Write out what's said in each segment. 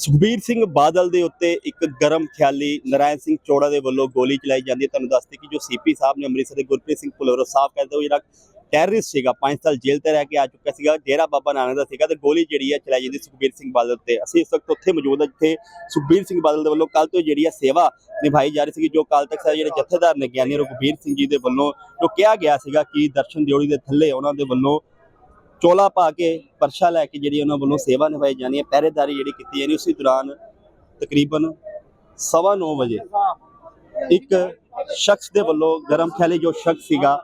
ਸੁਖਬੀਰ ਸਿੰਘ ਬਾਦਲ ਦੇ ਉੱਤੇ ਇੱਕ ਗਰਮ ਖਿਆਲੀ ਨਰਾਇਣ ਸਿੰਘ ਚੋੜਾ ਦੇ ਵੱਲੋਂ ਗੋਲੀ ਚਲਾਈ ਜਾਂਦੀ ਹੈ। ਤੁਹਾਨੂੰ ਦੱਸਦੇ ਕਿ ਜੋ ਸੀਪੀ ਸਾਹਿਬ ਨੇ ਅੰਮ੍ਰਿਤਸਰ ਦੇ ਗੁਰਪ੍ਰੀਤ ਸਿੰਘ ਪੁਲਵਰੋ ਸਾਹਿਬ ਕਹਿੰਦੇ ਉਹ ਜਿਹੜਾ ਟੈਰਰਿਸਟ ਸੀਗਾ 5 ਸਾਲ ਜੇਲ੍ਹ ਤੇ ਰਹਿ ਕੇ ਆ ਚੁੱਕਾ ਸੀਗਾ, ਡੇਰਾ ਬਾਬਾ ਨਾਨਕ ਦਾ ਸੀਗਾ ਤੇ ਗੋਲੀ ਜਿਹੜੀ ਹੈ ਚਲਾਈ ਜਾਂਦੀ ਸੁਖਬੀਰ ਸਿੰਘ ਬਾਦਲ ਉੱਤੇ। ਅਸੀਂ ਇਸ ਵਕਤ ਉੱਥੇ ਮੌਜੂਦ ਹਾਂ ਜਿੱਥੇ ਸੁਖਬੀਰ ਸਿੰਘ ਬਾਦਲ ਦੇ ਵੱਲੋਂ ਕੱਲ ਤੋਂ ਜਿਹੜੀ ਹੈ ਸੇਵਾ ਨਿਭਾਈ ਜਾ ਰਹੀ ਸੀਗੀ, ਜੋ ਕੱਲ ਤੱਕ ਜਿਹੜੇ ਜਥੇਦਾਰ ਨੇ ਗਿਆਨੀ ਰਘੁਬੀਰ ਸਿੰਘ ਜੀ ਦੇ ਵੱਲੋਂ ਜੋ ਕਿਹਾ ਗਿਆ ਸੀਗਾ ਕਿ ਦਰਸ਼ਨ ਦਿਓੜੀ ਦੇ ਥੱਲੇ ਉਹਨਾਂ ਦੇ ਵੱਲੋਂ ਚੋਲਾ ਪਾ ਕੇ ਪਰਸ਼ਾ ਲੈ ਕੇ ਜਿਹੜੀ ਉਹਨਾਂ ਵੱਲੋਂ ਸੇਵਾ ਨਿਭਾਈ ਜਾਂਦੀ ਹੈ ਪਹਿਰੇਦਾਰੀ ਜਿਹੜੀ ਕੀਤੀ ਜਾਣੀ ਉਸੇ ਦੌਰਾਨ ਤਕਰੀਬਨ ਸਵਾ ਨੌ ਵਜੇ ਇੱਕ ਸ਼ਖਸ ਦੇ ਵੱਲੋਂ ਗਰਮ ਖਿਆਲੀ ਜੋ ਸ਼ਖਸ ਸੀਗਾ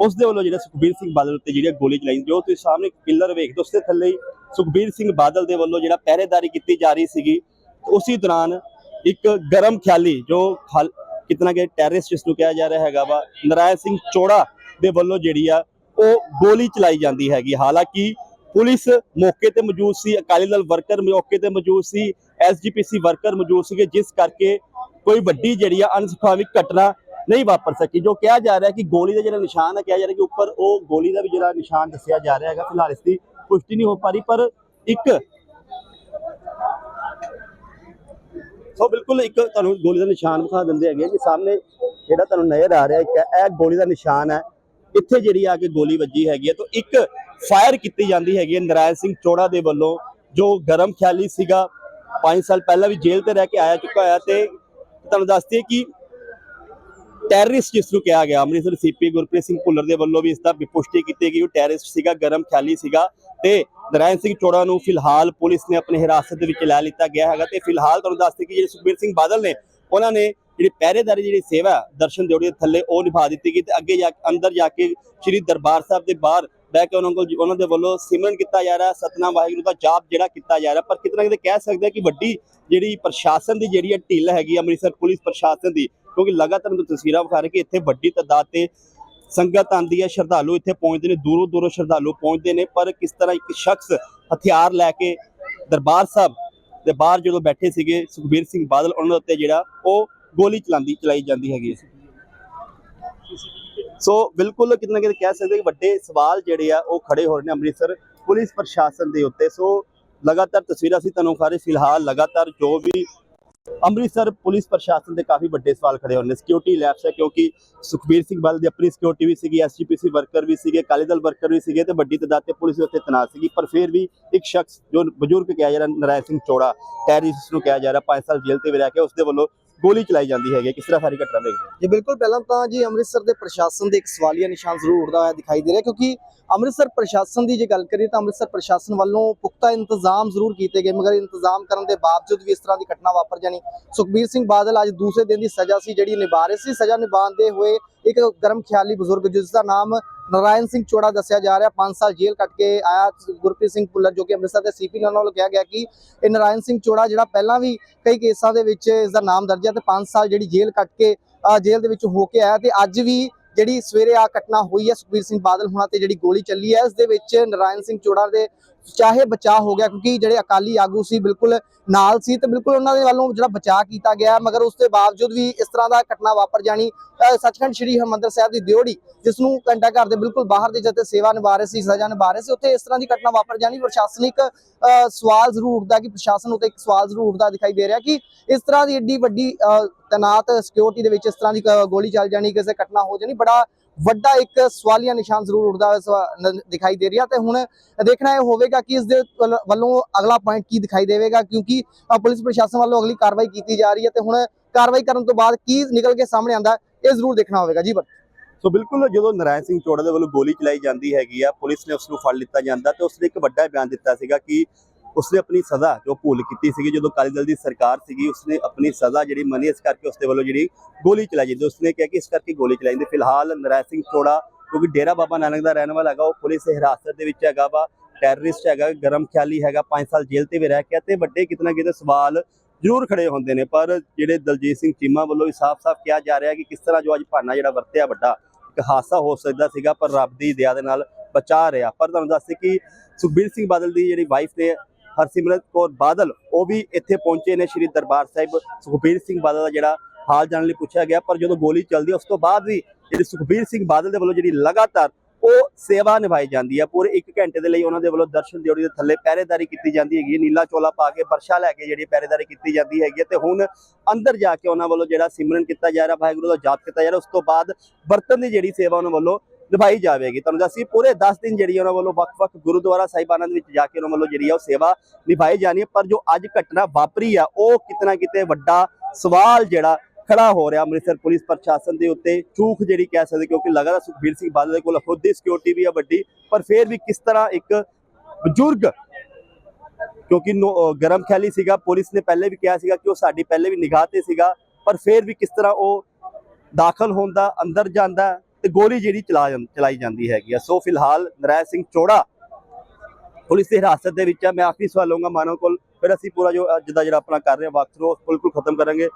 ਉਸ ਦੇ ਵੱਲੋਂ ਜਿਹੜਾ ਸੁਖਬੀਰ ਸਿੰਘ ਬਾਦਲ ਉੱਤੇ ਜਿਹੜੀ ਗੋਲੀ ਚਲਾਈ ਜੋ ਤੁਸੀਂ ਸਾਹਮਣੇ ਪਿੱਲਰ ਵੇਖਦੇ ਹੋ, ਉਸ ਦੇ ਥੱਲੇ ਸੁਖਬੀਰ ਸਿੰਘ ਬਾਦਲ ਦੇ ਵੱਲੋਂ ਜਿਹੜਾ ਪਹਿਰੇਦਾਰੀ ਕੀਤੀ ਜਾ ਰਹੀ ਸੀਗੀ ਉਸੇ ਦੌਰਾਨ ਇੱਕ ਗਰਮ ਖਿਆਲੀ ਜੋ ਖਲ- ਕਿਤਨਾ ਕਿ ਟੈਰਰਿਸਟ ਜਿਸ ਨੂੰ ਕਿਹਾ ਜਾ ਰਿਹਾ ਹੈਗਾ ਵਾ ਨਰਾਇਣ ਸਿੰਘ ਚੋੜਾ ਦੇ ਵੱਲੋਂ ਜਿਹੜੀ ਆ ਉਹ ਗੋਲੀ ਚਲਾਈ ਜਾਂਦੀ ਹੈਗੀ। ਹਾਲਾਂਕਿ ਪੁਲਿਸ ਮੌਕੇ ਤੇ ਮੌਜੂਦ ਸੀ, ਅਕਾਲੀ ਦਲ ਵਰਕਰ ਮੌਕੇ ਤੇ ਮੌਜੂਦ ਸੀ ਐਸਜੀਪੀਸੀ ਵਰਕਰ ਮੌਜੂਦ ਸੀਗੇ, ਜਿਸ ਕਰਕੇ ਕੋਈ ਵੱਡੀ ਜਿਹੜੀ ਆ ਅਨਸੁਖਾਵੀ ਘਟਨਾ ਨਹੀਂ ਵਾਪਰ ਸਕੀ, ਜੋ ਕਿਹਾ ਜਾ ਰਿਹਾ ਕਿ ਗੋਲੀ ਦਾ ਜਿਹੜਾ ਨਿਸ਼ਾਨ ਹੈ, ਕਿਹਾ ਜਾ ਰਿਹਾ ਕਿ ਉੱਪਰ ਉਹ ਗੋਲੀ ਦਾ ਵੀ ਜਿਹੜਾ ਨਿਸ਼ਾਨ ਦੱਸਿਆ ਜਾ ਰਿਹਾ ਹੈਗਾ, ਫਿਲਹਾਲ ਇਸ ਦੀ ਪੁਸ਼ਟੀ ਨਹੀਂ ਹੋ ਪਾ ਰਹੀ, ਪਰ ਇੱਕ ਸੋ ਬਿਲਕੁਲ ਇੱਕ ਤੁਹਾਨੂੰ ਗੋਲੀ ਦਾ ਨਿਸ਼ਾਨ ਵਿਖਾ ਦਿੰਦੇ ਹੈਗੇ ਕਿ ਸਾਹਮਣੇ ਜਿਹੜਾ ਤੁਹਾਨੂੰ ਨਜ਼ਰ ਆ ਰਿਹਾ, ਇੱਕ ਇਹ ਗੋਲੀ ਦਾ ਨਿਸ਼ਾਨ ਹੈ ਇੱਥੇ ਜਿਹੜੀ ਆ ਕੇ ਗੋਲੀ ਵੱਜੀ ਹੈਗੀ ਹੈ ਤਾਂ ਇੱਕ ਫਾਇਰ ਕੀਤੀ ਜਾਂਦੀ ਹੈਗੀ ਹੈ ਨਰਾਇਣ ਸਿੰਘ ਚੋੜਾ ਦੇ ਵੱਲੋਂ, ਜੋ ਗਰਮ ਖਿਆਲੀ ਸੀਗਾ 5 ਸਾਲ ਪਹਿਲਾਂ ਵੀ ਜੇਲ੍ਹ ਤੇ ਰਹਿ ਕੇ ਆਇਆ ਚੁੱਕਾ ਹੋਇਆ ਤੇ ਤੁਹਾਨੂੰ ਦੱਸਦੀ ਹੈ ਕਿ ਟੈਰਰਿਸਟ ਜਿਸ ਨੂੰ ਕਿਹਾ ਗਿਆ, ਅੰਮ੍ਰਿਤਸਰ ਸੀਪੀ ਗੁਰਪ੍ਰੀਤ ਸਿੰਘ ਭੁੱਲਰ ਦੇ ਵੱਲੋਂ ਵੀ ਇਸ ਦਾ ਪੁਸ਼ਟੀ ਕੀਤੀ ਗਈ, ਉਹ ਟੈਰਰਿਸਟ ਸੀਗਾ, ਗਰਮ ਖਿਆਲੀ ਸੀਗਾ ਤੇ ਨਰਾਇਣ ਸਿੰਘ ਚੋੜਾ ਨੂੰ ਫਿਲਹਾਲ ਪੁਲਿਸ ਨੇ ਆਪਣੇ ਹਿਰਾਸਤ ਦੇ ਵਿੱਚ ਲੈ ਲਿੱਤਾ ਗਿਆ ਹੈਗਾ ਤੇ ਫਿਲਹਾਲ ਤੁਹਾਨੂੰ ਦੱਸਦੇ ਕਿ ਜਿਹੜੇ ਸੁਖਬੀਰ ਸਿੰਘ ਬਾਦਲ ਨੇ, ਉਹਨਾਂ ਨੇ ਜਿਹੜੀ ਪਹਿਰੇਦਾਰੀ, ਜਿਹੜੀ ਸੇਵਾ ਦਰਸ਼ਨ ਦਿਓੜੀ ਦੇ ਥੱਲੇ ਉਹ ਨਿਭਾ ਦਿੱਤੀ ਗਈ ਤੇ ਅੱਗੇ ਜਾ ਕੇ, ਅੰਦਰ ਜਾ ਕੇ ਸ੍ਰੀ ਦਰਬਾਰ ਸਾਹਿਬ ਦੇ ਬਾਹਰ ਬਹਿ ਕੇ ਉਹਨਾਂ ਕੋਲ, ਉਹਨਾਂ ਦੇ ਵੱਲੋਂ ਸਿਮਰਨ ਕੀਤਾ ਜਾ ਰਿਹਾ, ਸਤਨਾਮ ਵਾਹਿਗੁਰੂ ਦਾ ਜਾਪ ਜਿਹੜਾ ਕੀਤਾ ਜਾ ਰਿਹਾ, ਪਰ ਕਿਤਨਾ ਕਿਤੇ ਕਹਿ ਸਕਦੇ ਹਾਂ ਕਿ ਵੱਡੀ ਜਿਹੜੀ ਪ੍ਰਸ਼ਾਸਨ ਦੀ ਜਿਹੜੀ ਹੈ ਢਿੱਲ ਹੈਗੀ ਅੰਮ੍ਰਿਤਸਰ ਪੁਲਿਸ ਪ੍ਰਸ਼ਾਸਨ ਦੀ, ਕਿਉਂਕਿ ਲਗਾਤਾਰ ਨੂੰ ਤਸਵੀਰਾਂ ਵਿਖਾ ਰਹੇ ਕਿ ਇੱਥੇ ਵੱਡੀ ਤਾਦਾਦ ਤੇ ਸੰਗਤ ਆਂਦੀ ਹੈ, ਸ਼ਰਧਾਲੂ ਇੱਥੇ ਪਹੁੰਚਦੇ ਨੇ, ਦੂਰੋਂ ਦੂਰੋਂ ਸ਼ਰਧਾਲੂ ਪਹੁੰਚਦੇ ਨੇ, ਪਰ ਕਿਸ ਤਰ੍ਹਾਂ ਇੱਕ ਸ਼ਖਸ ਹਥਿਆਰ ਲੈ ਕੇ ਦਰਬਾਰ ਸਾਹਿਬ ਦੇ ਬਾਹਰ ਜਦੋਂ ਬੈਠੇ ਸੀਗੇ, ਸੁਖਬੀਰ ਸਿੰਘ ਬਾਦਲ, ਉਹਨਾਂ ਉੱਤੇ ਜਿਹੜਾ ਉਹ ਗੋਲੀ ਚਲਾਉਂਦੀ ਚਲਾਈ ਜਾਂਦੀ ਹੈਗੀ ਸੋ ਬਿਲਕੁਲ ਕਿਤੇ ਕਿਤੇ ਕਹਿ ਸਕਦੇ ਕਿ ਵੱਡੇ ਸਵਾਲ ਜਿਹੜੇ ਆ, ਉਹ ਖੜੇ ਹੋ ਰਹੇ ਨੇ ਅੰਮ੍ਰਿਤਸਰ ਪੁਲਿਸ ਪ੍ਰਸ਼ਾਸਨ ਦੇ ਉੱਤੇ। ਸੋ ਲਗਾਤਾਰ ਤਸਵੀਰਾਂ ਸੀ ਤੁਹਾਨੂੰ ਖਾਰੇ ਫਿਲਹਾਲ ਲਗਾਤਾਰ ਜੋ ਵੀ ਅੰਮ੍ਰਿਤਸਰ ਪੁਲਿਸ ਪ੍ਰਸ਼ਾਸਨ ਦੇ ਕਾਫੀ ਵੱਡੇ ਸਵਾਲ ਖੜੇ ਹੋ ਨੇ। ਸਿਕਿਉਰਿਟੀ ਲੈਪਸ ਹੈ, ਕਿਉਂਕਿ ਸੁਖਬੀਰ ਸਿੰਘ ਬਾਦਲ ਦੀ ਆਪਣੀ ਸਿਕਿਉਰਿਟੀ ਵੀ ਸੀਗੀ ਐਸਜੀਪੀਸੀ ਵਰਕਰ ਵੀ ਸੀਗੇ, ਅਕਾਲੀ ਦਲ ਵਰਕਰ ਵੀ ਸੀਗੇ ਤੇ ਵੱਡੀ ਤਦਾਦ ਤੇ ਪੁਲਿਸ ਦੇ ਉੱਤੇ ਤਨਾਤ ਸੀਗੀ। ਪਰ ਫਿਰ ਵੀ ਇੱਕ ਸ਼ਖਸ ਜੋ ਬਜ਼ੁਰਗ ਕਿਹਾ ਜਾ ਰਿਹਾ, ਨਰਾਇਣ ਸਿੰਘ ਚੋੜਾ ਟੈਰਰਿਸਟ ਨੂੰ ਕਿਹਾ ਜਾ ਰਿਹਾ 5 ਸਾਲ ਜੇਲ੍ਹ ਤੇ ਵੀ ਰਹਿ ਕੇ ਉਸ ਦੇ ਵੱਲੋਂ ਗੋਲੀ ਚਲਾਈ ਜਾਂਦੀ ਹੈਗੀ ਕਿਸ ਤਰ੍ਹਾਂ ਸਾਰੀ ਘਟਨਾ ਵੇਖਦੇ ਜੀ, ਬਿਲਕੁਲ। ਪਹਿਲਾਂ ਤਾਂ ਜੀ ਅੰਮ੍ਰਿਤਸਰ ਦੇ ਪ੍ਰਸ਼ਾਸਨ ਦੇ ਇੱਕ ਸਵਾਲੀਆ ਨਿਸ਼ਾਨ ਜ਼ਰੂਰ ਉੱਠਦਾ ਹੋਇਆ ਦਿਖਾਈ ਦੇ ਰਿਹਾ, ਕਿਉਂਕਿ ਅੰਮ੍ਰਿਤਸਰ ਪ੍ਰਸ਼ਾਸਨ ਦੀ ਜੇ ਗੱਲ ਕਰੀਏ ਤਾਂ ਅੰਮ੍ਰਿਤਸਰ ਪ੍ਰਸ਼ਾਸਨ ਵੱਲੋਂ ਪੁਖਤਾ ਇੰਤਜ਼ਾਮ ਜ਼ਰੂਰ ਕੀਤੇ ਗਏ, ਮਗਰ ਇੰਤਜ਼ਾਮ ਕਰਨ ਦੇ ਬਾਵਜੂਦ ਵੀ ਇਸ ਤਰ੍ਹਾਂ ਦੀ ਘਟਨਾ ਵਾਪਰ ਜਾਣੀ। ਸੁਖਬੀਰ ਸਿੰਘ ਬਾਦਲ ਅੱਜ ਦੂਸਰੇ ਦਿਨ ਦੀ ਸਜ਼ਾ ਸੀ, ਜਿਹੜੀ ਨਿਭਾ ਰਹੇ ਸੀ। ਸਜ਼ਾ ਨਿਭਾਉਂਦੇ ਹੋਏ ਇੱਕ ਗਰਮ ਖਿਆਲੀ ਬਜ਼ੁਰਗ ਜਿਸ ਦਾ ਨਾਮ ਨਰਾਇਣ ਸਿੰਘ ਚੋੜਾ ਦੱਸਿਆ ਜਾ ਰਿਹਾ 5 ਸਾਲ ਜੇਲ੍ਹ ਕੱਟ ਕੇ ਆਇਆ ਗੁਰਪ੍ਰੀਤ ਸਿੰਘ ਭੁੱਲਰ, ਜੋ ਕਿ ਅੰਮ੍ਰਿਤਸਰ ਦੇ ਸੀਪੀ ਨੇ ਉਹਨਾਂ ਵੱਲੋਂ ਕਿਹਾ ਗਿਆ ਕਿ ਇਹ ਨਰਾਇਣ ਸਿੰਘ ਚੋੜਾ ਜਿਹੜਾ ਪਹਿਲਾਂ ਵੀ ਕਈ ਕੇਸਾਂ ਦੇ ਵਿੱਚ ਇਸ ਦਾ ਨਾਮ ਦਰਜ ਹੈ ਤੇ 5 ਸਾਲ ਜਿਹੜੀ ਜੇਲ੍ਹ ਕੱਟ ਕੇ ਜੇਲ੍ਹ ਦੇ ਵਿੱਚ ਹੋ ਕੇ ਆਇਆ ਤੇ ਅੱਜ ਵੀ ਜਿਹੜੀ ਸਵੇਰੇ ਆ ਘਟਨਾ ਹੋਈ ਹੈ, ਸੁਖਬੀਰ ਸਿੰਘ ਬਾਦਲ ਹੁਣਾਂ ਤੇ ਜਿਹੜੀ ਗੋਲੀ ਚੱਲੀ ਹੈ, ਇਸ ਦੇ ਵਿੱਚ ਨਰਾਇਣ ਸਿੰਘ ਚੋੜਾ ਦੇ ਚਾਹੇ ਬਚਾਅ ਹੋ ਗਿਆ ਕਿਉਂਕਿ ਜਿਹੜੇ ਅਕਾਲੀ ਆਗੂ ਸੀ ਬਿਲਕੁਲ ਨਾਲ ਸੀ ਤੇ ਬਿਲਕੁਲ ਉਹਨਾਂ ਦੇ ਵੱਲੋਂ ਜਿਹੜਾ ਬਚਾਅ ਕੀਤਾ ਗਿਆ ਮਗਰ ਉਸ ਦੇ ਬਾਵਜੂਦ ਵੀ ਇਸ ਤਰ੍ਹਾਂ ਦਾ ਘਟਨਾ ਵਾਪਰ ਜਾਣੀ ਸੱਚਖੰਡ ਸ੍ਰੀ ਹਰਿਮੰਦਰ ਸਾਹਿਬ ਦੀ ਦਿਓੜੀ ਜਿਸ ਨੂੰ ਘੰਟਾ ਘਰ ਦੇ ਬਿਲਕੁਲ ਬਾਹਰ ਦੇ ਜਿੱਥੇ ਸੇਵਾ ਨਿਭਾ ਰਹੇ ਸੀ ਸਜ਼ਾ ਨਿਭਾ ਰਹੇ ਸੀ ਉੱਥੇ ਇਸ ਤਰ੍ਹਾਂ ਦੀ ਘਟਨਾ ਵਾਪਰ ਜਾਣੀ ਪ੍ਰਸ਼ਾਸਨਿਕ ਅਹ ਸਵਾਲ ਜ਼ਰੂਰ ਉੱਠਦਾ ਕਿ ਪ੍ਰਸ਼ਾਸਨ ਉੱਤੇ ਇੱਕ ਸਵਾਲ ਜ਼ਰੂਰ ਉੱਠਦਾ ਦਿਖਾਈ ਦੇ ਰਿਹਾ ਕਿ ਇਸ ਤਰ੍ਹਾਂ ਦੀ ਏਡੀ ਵੱਡੀ ਅਹ, ਤੈਨਾਤ ਸਿਕਿਉਰਿਟੀ ਦੇ ਵਿੱਚ ਇਸ ਤਰ੍ਹਾਂ ਦੀ ਗੋਲੀ ਚੱਲ ਜਾਣੀ ਕਿਸੇ ਘਟਨਾ ਹੋ ਜਾਣੀ ਬੜਾ ਵੱਡਾ ਇੱਕ ਸਵਾਲੀਆ ਨਿਸ਼ਾਨ ਜ਼ਰੂਰ ਉੱਠਦਾ ਦਿਖਾਈ ਦੇ ਰਿਹਾ ਤੇ ਹੁਣ ਦੇਖਣਾ ਇਹ ਹੋਵੇਗਾ ਕਿ ਇਸ ਦੇ ਵੱਲੋਂ ਅਗਲਾ ਪੁਆਇੰਟ ਕੀ ਦਿਖਾਈ ਦੇਵੇਗਾ, ਕਿਉਂਕਿ ਪੁਲਿਸ ਪ੍ਰਸ਼ਾਸਨ ਵੱਲੋਂ ਅਗਲੀ ਕਾਰਵਾਈ ਕੀਤੀ ਜਾ ਰਹੀ ਹੈ ਤੇ ਹੁਣ ਕਾਰਵਾਈ ਕਰਨ ਤੋਂ ਬਾਅਦ ਕੀ ਨਿਕਲ ਕੇ ਸਾਹਮਣੇ ਆਂਦਾ ਇਹ ਜ਼ਰੂਰ ਦੇਖਣਾ ਹੋਵੇਗਾ। ਜੀ ਬਰ ਸੋ ਬਿਲਕੁਲ ਜਦੋਂ ਨਰਾਇਣ ਸਿੰਘ ਚੋੜਾ ਦੇ ਵੱਲੋਂ ਗੋਲੀ ਚਲਾਈ ਜਾਂਦੀ ਹੈਗੀ ਆ, ਪੁਲਿਸ ਨੇ ਉਸ ਨੂੰ ਫੜ ਲਿੱਤਾ ਜਾਂਦਾ ਤੇ ਉਸਨੇ ਇੱਕ ਵੱਡਾ ਬਿਆਨ ਦਿੱਤਾ ਸੀਗਾ ਕਿ ਉਸਨੇ ਆਪਣੀ ਸਜ਼ਾ ਜੋ ਭੁੱਲ ਕੀਤੀ ਸੀਗੀ, ਜਦੋਂ ਅਕਾਲੀ ਦਲ ਦੀ ਸਰਕਾਰ ਸੀਗੀ, ਉਸਨੇ ਆਪਣੀ ਸਜ਼ਾ ਜਿਹੜੀ ਮੰਨੀ, ਇਸ ਕਰਕੇ ਉਸਦੇ ਵੱਲੋਂ ਜਿਹੜੀ ਗੋਲੀ ਚਲਾਈ ਜਾਂਦੀ। ਉਸਨੇ ਕਿਹਾ ਕਿ ਇਸ ਕਰਕੇ ਗੋਲੀ ਚਲਾਈ ਜਾਂਦੀ। ਫਿਲਹਾਲ ਨਰਾਇਣ ਸਿੰਘ ਚੋੜਾ ਕਿਉਂਕਿ ਡੇਰਾ ਬਾਬਾ ਨਾਨਕ ਦਾ ਰਹਿਣ ਵਾਲਾ ਹੈਗਾ, ਉਹ ਪੁਲਿਸ ਹਿਰਾਸਤ ਦੇ ਵਿੱਚ ਹੈਗਾ ਵਾ, ਟੈਰਰਿਸਟ ਹੈਗਾ, ਗਰਮ ਖਿਆਲੀ ਹੈਗਾ 5 ਸਾਲ ਜੇਲ੍ਹ ਤੇ ਵੀ ਰਹਿ ਕੇ ਤੇ ਵੱਡੇ ਕਿਤਨਾ ਕਿਤੇ ਸਵਾਲ ਜ਼ਰੂਰ ਖੜੇ ਹੁੰਦੇ ਨੇ। ਪਰ ਜਿਹੜੇ ਦਲਜੀਤ ਸਿੰਘ ਚੀਮਾ ਵੱਲੋਂ ਵੀ ਸਾਫ਼-ਸਾਫ਼ ਕਿਹਾ ਜਾ ਰਿਹਾ ਕਿ ਕਿਸ ਤਰ੍ਹਾਂ ਜੋ ਅੱਜ ਭਾਨਾ ਜਿਹੜਾ ਵਰਤਿਆ ਵੱਡਾ ਇੱਕ ਹਾਦਸਾ ਹੋ ਸਕਦਾ ਸੀਗਾ, ਪਰ ਰੱਬ ਦੀ ਦਇਆ ਦੇ ਨਾਲ ਬਚਾ ਰਿਹਾ। ਪਰ ਤੁਹਾਨੂੰ ਦੱਸਦੇ ਕਿ ਸੁਖਬੀਰ ਸਿੰਘ ਬਾਦਲ ਦੀ ਜਿਹੜੀ ਵਾਈਫ ਨੇ ਹਰਸਿਮਰਤ ਕੌਰ ਬਾਦਲ ਉਹ ਵੀ ਇੱਥੇ ਪਹੁੰਚੇ ਨੇ ਸ਼੍ਰੀ ਦਰਬਾਰ ਸਾਹਿਬ। ਸੁਖਬੀਰ ਸਿੰਘ ਬਾਦਲ ਦਾ ਜਿਹੜਾ ਹਾਲ ਜਾਣ ਲਈ ਪੁੱਛਿਆ ਗਿਆ ਪਰ ਜਦੋਂ ਗੋਲੀ ਚੱਲਦੀ ਹੈ, ਉਸ ਤੋਂ ਬਾਅਦ ਵੀ ਜਿਹੜੀ ਸੁਖਬੀਰ ਸਿੰਘ ਬਾਦਲ ਦੇ ਵੱਲੋਂ ਜਿਹੜੀ ਲਗਾਤਾਰ ਉਹ ਸੇਵਾ ਨਿਭਾਈ ਜਾਂਦੀ ਹੈ। ਪੂਰੇ 1 ਘੰਟੇ ਦੇ ਲਈ ਉਹਨਾਂ ਦੇ ਵੱਲੋਂ ਦਰਸ਼ਨ ਦਿਓੜੀ ਦੇ ਥੱਲੇ ਪਹਿਰੇਦਾਰੀ ਕੀਤੀ ਜਾਂਦੀ ਹੈਗੀ ਹੈ। ਨੀਲਾ ਚੋਲਾ ਪਾ ਕੇ ਬਰਸ਼ਾ ਲੈ ਕੇ ਜਿਹੜੀ ਪਹਿਰੇਦਾਰੀ ਕੀਤੀ ਜਾਂਦੀ ਹੈਗੀ ਹੈ ਤੇ ਹੁਣ ਅੰਦਰ ਜਾ ਕੇ ਉਹਨਾਂ ਵੱਲੋਂ ਜਿਹੜਾ ਸਿਮਰਨ ਕੀਤਾ ਜਾ ਰਿਹਾ ਵਾਹਿਗੁਰੂ ਦਾ ਜਾਪ ਕੀਤਾ ਜਾ ਰਿਹਾ ਉਸ ਤੋਂ ਬਾਅਦ ਬਰਤਨ ਦੀ ਜਿਹੜੀ ਸੇਵਾ ਉਹਨਾਂ ਵੱਲੋਂ ਨਿਭਾਈ ਜਾਵੇਗੀ। ਤੁਹਾਨੂੰ ਦੱਸੀ ਪੂਰੇ 10 ਦਿਨ ਜਿਹੜੀ ਉਹਨਾਂ ਵੱਲੋਂ ਵੱਖ-ਵੱਖ ਗੁਰਦੁਆਰਾ ਸਾਹਿਬਾਨਾਂ ਦੇ ਵਿੱਚ ਜਾ ਕੇ ਉਹਨਾਂ ਵੱਲੋਂ ਜਿਹੜੀ ਆ ਉਹ ਸੇਵਾ ਨਿਭਾਈ ਜਾਣੀ ਹੈ ਪਰ ਜੋ ਅੱਜ ਘਟਨਾ ਵਾਪਰੀ ਆ, ਉਹ ਕਿਤਨਾ ਕਿਤੇ ਵੱਡਾ ਸਵਾਲ ਜਿਹੜਾ ਖੜਾ ਹੋ ਰਿਹਾ ਅੰਮ੍ਰਿਤਸਰ ਪੁਲਿਸ ਪ੍ਰਸ਼ਾਸਨ ਦੇ ਉੱਤੇ। ਚੂਖ ਜਿਹੜੀ ਕਹਿ ਸਕਦੇ, ਕਿਉਂਕਿ ਲਗਾਤਾਰ ਸੁਖਬੀਰ ਸਿੰਘ ਬਾਦਲ ਦੇ ਕੋਲ ਖੁਦ ਦੀ ਸਿਕਿਉਰਿਟੀ ਵੀ ਆ ਵੱਡੀ, ਪਰ ਫਿਰ ਵੀ ਕਿਸ ਤਰ੍ਹਾਂ ਇੱਕ ਬਜ਼ੁਰਗ, ਕਿਉਂਕਿ ਗਰਮ ਖਿਆਲੀ ਸੀਗਾ, ਪੁਲਿਸ ਨੇ ਪਹਿਲੇ ਵੀ ਕਿਹਾ ਸੀਗਾ ਕਿ ਉਹ ਸਾਡੀ ਪਹਿਲੇ ਵੀ ਨਿਗਾਹ ਤੇ ਸੀਗਾ, ਪਰ ਫਿਰ ਵੀ ਕਿਸ ਤਰ੍ਹਾਂ ਉਹ ਦਾਖਲ ਹੁੰਦਾ, ਅੰਦਰ ਜਾਂਦਾ ਤੇ ਗੋਲੀ ਜਿਹੜੀ ਚਲਾ ਚਲਾਈ ਜਾਂਦੀ ਹੈਗੀ ਆ। ਸੋ ਫਿਲਹਾਲ ਨਰੈਣ ਸਿੰਘ ਚੋੜਾ ਪੁਲਿਸ ਦੀ ਹਿਰਾਸਤ ਦੇ ਵਿੱਚ ਆ। ਮੈਂ ਆਖਰੀ ਸਵਾਲ ਲਵਾਂਗਾ ਮਾਨਵ ਕੋਲ। ਫਿਰ ਅਸੀਂ ਪੂਰਾ ਜੋ ਅੱਜ ਜਿਹੜਾ ਆਪਣਾ ਕਰ ਰਹੇ ਹਾਂ ਵਾਕਥਰੂ ਬਿਲਕੁਲ ਖਤਮ ਕਰਾਂਗੇ।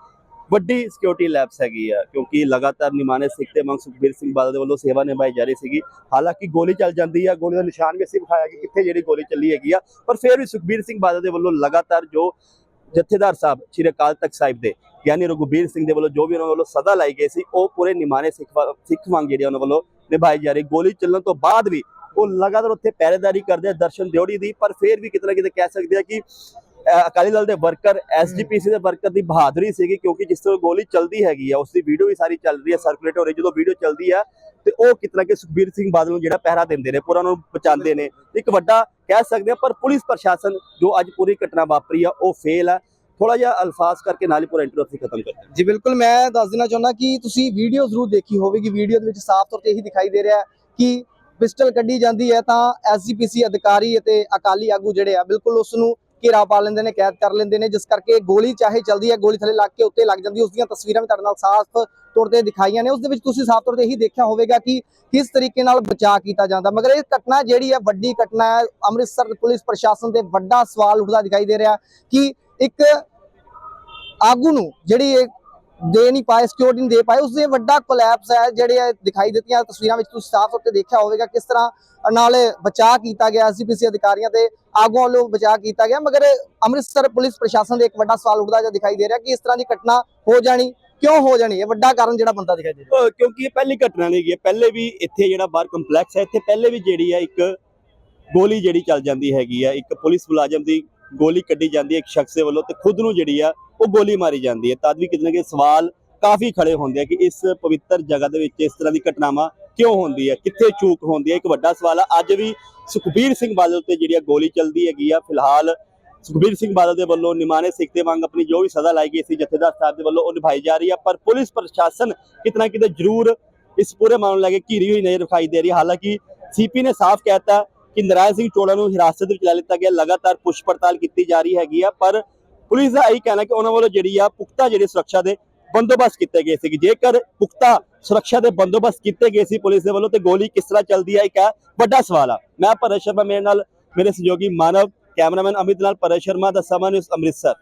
ਵੱਡੀ ਸਿਕਿਉਰਿਟੀ ਲੈਬਸ ਹੈਗੀ ਆ, ਕਿਉਂਕਿ ਲਗਾਤਾਰ ਨਿਮਾਣੇ ਸਿੱਖ ਤੇ ਮੰਗ ਸੁਖਬੀਰ ਸਿੰਘ ਬਾਦਲ ਦੇ ਵੱਲੋਂ ਸੇਵਾ ਨਿਭਾਈ ਜਾ ਰਹੀ ਸੀਗੀ। ਹਾਲਾਂਕਿ ਗੋਲੀ ਚੱਲ ਜਾਂਦੀ ਆ, ਗੋਲੀ ਦਾ ਨਿਸ਼ਾਨ ਵੀ ਅਸੀਂ ਵਿਖਾਇਆ ਕਿ ਕਿੱਥੇ ਜਿਹੜੀ ਗੋਲੀ ਚੱਲੀ ਹੈਗੀ ਆ। ਪਰ ਫਿਰ ਵੀ ਸੁਖਬੀਰ ਸਿੰਘ ਬਾਦਲ ਦੇ ਵੱਲੋਂ ਲਗਾਤਾਰ ਜੋ ਜਥੇਦਾਰ ਸਾਹਿਬ, ਸ਼੍ਰੀ ਅਕਾਲ ਤਖਤ ਸਾਹਿਬ ਦੇ ਗਿਆਨੀ ਰਘੁਬੀਰ ਸਿੰਘ ਦੇ ਵੱਲੋਂ ਜੋ ਵੀ ਉਹਨਾਂ ਵੱਲੋਂ ਸਦਾ ਲਾਈ ਗਈ ਸੀ, ਉਹ ਪੂਰੇ ਨਿਮਾਣੇ ਸਿੱਖ ਵਾ- ਸਿੱਖ ਵਾਂਗ ਜਿਹੜੀ ਉਹਨਾਂ ਵੱਲੋਂ ਨਿਭਾਈ ਜਾ ਰਹੀ। ਗੋਲੀ ਚੱਲਣ ਤੋਂ ਬਾਅਦ ਵੀ ਉਹ ਲਗਾਤਾਰ ਉੱਥੇ ਪਹਿਰੇਦਾਰੀ ਕਰਦੇ ਆ, ਦਰਸ਼ਨ ਦਿਓੜੀ ਦੀ, ਪਰ ਫਿਰ ਵੀ ਕਿਤੇ ਨਾ ਕਿਤੇ ਕਹਿ ਸਕਦੇ ਆ ਕਿ ਅਕਾਲੀ ਦਲ ਦੇ ਵਰਕਰ ਐਸਜੀਪੀਸੀ ਦੇ ਵਰਕਰ ਦੀ ਬਹਾਦਰੀ ਸੀਗੀ, ਕਿਉਂਕਿ ਜਿਸ ਤਰ੍ਹਾਂ ਗੋਲੀ ਚੱਲਦੀ ਹੈਗੀ ਆ, ਉਸ ਦੀ ਵੀਡੀਓ ਵੀ ਸਾਰੀ ਚੱਲ ਰਹੀ ਹੈ ਸਰਕੂਲੇਟ ਹੋ ਰਹੀ, ਜਦੋਂ ਵੀਡੀਓ ਚੱਲਦੀ ਆ, ਤੇ ਉਹ ਕਿਤਨਾ ਕਿ ਸੁਖਬੀਰ ਸਿੰਘ ਬਾਦਲ ਨੂੰ ਜਿਹੜਾ ਪਹਿਰਾ ਦਿੰਦੇ ਨੇ, ਪੂਰਾ ਉਹਨਾਂ ਨੂੰ ਬਚਾਉਂਦੇ ਨੇ। ਇੱਕ ਵੱਡਾ ਕਹਿ ਸਕਦੇ ਆ, ਪਰ ਪੁਲਿਸ ਪ੍ਰਸ਼ਾਸਨ ਜੋ ਅੱਜ ਪੂਰੀ ਘਟਨਾ ਵਾਪਰੀ ਆ, ਉਹ ਫੇਲ ਆ। ਥੋੜਾ ਜਿਹਾ ਅਲਫਾਜ਼ ਕਰਕੇ ਨਾਲ ਹੀ ਪੂਰਾ ਇੰਟਰਵਿਊ ਅਸੀਂ ਖਤਮ ਕਰਦੇ ਹਾਂ ਜੀ, ਬਿਲਕੁਲ, ਮੈਂ ਦੱਸ ਦੇਣਾ ਚਾਹੁੰਦਾ ਕਿ ਤੁਸੀਂ ਵੀਡੀਓ ਜ਼ਰੂਰ ਦੇਖੀ ਹੋਵੇਗੀ। ਵੀਡੀਓ ਦੇ ਵਿੱਚ ਸਾਫ਼ ਤੌਰ ਤੇ ਇਹੀ ਦਿਖਾਈ ਦੇ ਰਿਹਾ ਹੈ ਕਿ ਪਿਸਟਲ ਕੱਢੀ ਜਾਂਦੀ ਹੈ ਤਾਂ ਐਸਜੀਪੀਸੀ ਅਧਿਕਾਰੀ ਅਤੇ ਅਕਾਲੀ ਆਗੂ ਜਿਹੜੇ ਆ, ਬਿਲਕੁਲ ਉਸ ਨੂੰ ਘੇਰਾ ਪਾ ਲੈਂਦੇ ਨੇ, ਕੈਦ ਕਰ ਲੈਂਦੇ ਨੇ, ਜਿਸ ਕਰਕੇ ਗੋਲੀ ਚਾਹੇ ਚੱਲਦੀ ਹੈ, ਗੋਲੀ ਥੱਲੇ ਲੱਗ ਕੇ ਉੱਤੇ ਲੱਗ ਜਾਂਦੀ ਹੈ। ਉਸ ਦੀਆਂ ਤਸਵੀਰਾਂ ਵੀ ਤੁਹਾਡੇ ਨਾਲ ਸਾਫ਼ ਤੌਰ ਤੇ ਦਿਖਾਈਆਂ ਨੇ। ਉਸ ਦੇ ਵਿੱਚ ਤੁਸੀਂ ਸਾਫ਼ ਤੌਰ ਤੇ ਇਹੀ ਦੇਖਿਆ ਹੋਵੇਗਾ ਕਿ ਕਿਸ ਤਰੀਕੇ ਨਾਲ ਬਚਾਅ ਕੀਤਾ ਜਾਂਦਾ। ਮਗਰ ਇਹ ਘਟਨਾ ਜਿਹੜੀ ਹੈ, ਵੱਡੀ ਘਟਨਾ ਹੈ। ਅੰਮ੍ਰਿਤਸਰ ਪੁਲਿਸ ਪ੍ਰਸ਼ਾਸਨ ਤੇ ਵੱਡਾ ਸਵਾਲ ਉੱਠਦਾ ਦਿਖਾਈ ਦੇ ਰਿਹਾ ਕਿ ਇੱਕ ਆਗੂ ਨੂੰ ਜਿਹੜੀ ਇਹ ਦੇ ਨਹੀਂ ਪਾਏ ਸਿਕਿਉਰਿਟੀ ਨਹੀਂ ਦੇ ਪਾਏ ਉਸ ਦੇ ਵੱਡਾ ਕੋਲੈਪਸ ਹੈ ਜਿਹੜੇ ਦਿਖਾਈ ਦਿੱਤੀਆਂ ਤਸਵੀਰਾਂ ਵਿੱਚ ਤੁਸੀਂ ਸਾਫ਼ ਤੌਰ ਤੇ ਦੇਖਿਆ ਹੋਵੇਗਾ ਕਿਸ ਤਰ੍ਹਾਂ ਨਾਲ ਬਚਾਅ ਕੀਤਾ ਗਿਆ ਐਸਜੀਪੀਸੀ ਅਧਿਕਾਰੀਆਂ ਤੇ, ਆਗੂਆਂ ਵੱਲੋਂ ਬਚਾਅ ਕੀਤਾ ਗਿਆ। ਮਗਰ ਅੰਮ੍ਰਿਤਸਰ ਪੁਲਿਸ ਪ੍ਰਸ਼ਾਸਨ ਦੇ ਇੱਕ ਵੱਡਾ ਸਵਾਲ ਉੱਠਦਾ ਜਿਹਾ ਦਿਖਾਈ ਦੇ ਰਿਹਾ ਕਿ ਇਸ ਤਰ੍ਹਾਂ ਦੀ ਘਟਨਾ ਹੋ ਜਾਣੀ, ਕਿਉਂ ਹੋ ਜਾਣੀ? ਹੈ ਵੱਡਾ ਕਾਰਨ ਜਿਹੜਾ ਬੰਦਾ ਦਿਖਾਈ ਦੇ ਰਿਹਾ। ਕਿਉਂਕਿ ਇਹ ਪਹਿਲੀ ਘਟਨਾ ਨਹੀਂ ਗਈ ਪਹਿਲੇ ਵੀ ਇੱਥੇ ਜਿਹੜਾ ਬਾਹਰ ਕੰਪਲੈਕਸ ਹੈ, ਇੱਥੇ ਪਹਿਲੇ ਵੀ ਜਿਹੜੀ ਹੈ ਇੱਕ ਗੋਲੀ ਜਿਹੜੀ ਚੱਲ ਜਾਂਦੀ ਹੈਗੀ ਆ, ਇੱਕ ਪੁਲਿਸ ਮੁਲਾਜ਼ਮ ਦੀ ਗੋਲੀ ਕੱਢੀ ਜਾਂਦੀ ਹੈ ਇੱਕ ਸ਼ਖਸ ਦੇ ਵੱਲੋਂ ਤੇ ਖੁਦ ਨੂੰ ਜਿਹੜੀ ਆ ਉਹ ਗੋਲੀ ਮਾਰੀ ਜਾਂਦੀ ਹੈ। ਤਦ ਵੀ ਕਿਤੇ ਨਾ ਕਿਤੇ ਸਵਾਲ ਕਾਫੀ ਖੜੇ ਹੁੰਦੇ ਆ ਕਿ ਇਸ ਪਵਿੱਤਰ ਜਗ੍ਹਾ ਦੇ ਵਿੱਚ ਇਸ ਤਰ੍ਹਾਂ ਦੀ ਘਟਨਾਵਾਂ ਕਿਉਂ ਹੁੰਦੀ ਹੈ, ਕਿੱਥੇ ਚੂਕ ਹੁੰਦੀ ਹੈ? ਇੱਕ ਵੱਡਾ ਸਵਾਲ ਆ। ਅੱਜ ਵੀ ਸੁਖਬੀਰ ਸਿੰਘ ਬਾਦਲ ਤੇ ਜਿਹੜੀ ਆ ਗੋਲੀ ਚੱਲਦੀ ਹੈਗੀ ਆ, ਫਿਲਹਾਲ ਸੁਖਬੀਰ ਸਿੰਘ ਬਾਦਲ ਦੇ ਵੱਲੋਂ ਨਿਮਾਣੇ ਸਿੱਖ ਦੇ ਵਾਂਗ ਆਪਣੀ ਜੋ ਵੀ ਸਜ਼ਾ ਲਾਈ ਗਈ ਸੀ, ਜਥੇਦਾਰ ਸਾਹਿਬ ਦੇ ਵੱਲੋਂ ਉਹ ਨਿਭਾਈ ਜਾ ਰਹੀ ਆ, ਪਰ ਪੁਲਿਸ ਪ੍ਰਸ਼ਾਸਨ ਕਿਤਨਾ ਕਿਤੇ ਜ਼ਰੂਰ ਇਸ ਪੂਰੇ ਮਾਮਲੇ ਲੈ ਕੇ ਘਿਰੀ ਹੋਈ ਨਜ਼ਰ ਵਿਖਾਈ ਦੇ ਰਹੀ ਹੈ। ਹਾਲਾਂਕਿ ਸੀਪੀ ਨੇ ਸਾਫ਼ ਕਹਿਤਾ ਕਿ ਨਰਾਇਣ ਸਿੰਘ ਚੋੜਾ ਨੂੰ ਹਿਰਾਸਤ ਵਿੱਚ ਲੈ ਲਿੱਤਾ ਗਿਆ। ਲਗਾਤਾਰ ਪੁੱਛ ਪੜਤਾਲ ਕੀਤੀ ਜਾ ਰਹੀ ਹੈਗੀ ਆ, ਪਰ ਪੁਲਿਸ ਦਾ ਇਹੀ ਕਹਿਣਾ ਕਿ ਉਹਨਾਂ ਵੱਲੋਂ ਜਿਹੜੀ ਆ ਪੁਖਤਾ ਜਿਹੜੀ ਸੁਰੱਖਿਆ ਦੇ ਬੰਦੋਬਸਤ ਕੀਤੇ ਗਏ ਸੀ ਜੇਕਰ ਪੁਖਤਾ ਸੁਰੱਖਿਆ ਦੇ ਬੰਦੋਬਸਤ ਕੀਤੇ ਗਏ ਸੀ ਪੁਲਿਸ ਦੇ ਵੱਲੋਂ, ਤੇ ਗੋਲੀ ਕਿਸ ਤਰ੍ਹਾਂ ਚੱਲਦੀ ਹੈ ਇੱਕ ਹੈ ਵੱਡਾ ਸਵਾਲ ਆ। ਮੈਂ ਭਰਤ ਸ਼ਰਮਾ, ਮੇਰੇ ਨਾਲ ਮੇਰੇ ਸਹਿਯੋਗੀ ਮਾਨਵ, ਕੈਮਰਾਮੈਨ ਅਮਿਤ ਨਾਲ ਭਰਤ ਸ਼ਰਮਾ ਦਾ ਸਮਾਂ ਨਿਊਜ਼ ਅੰਮ੍ਰਿਤਸਰ।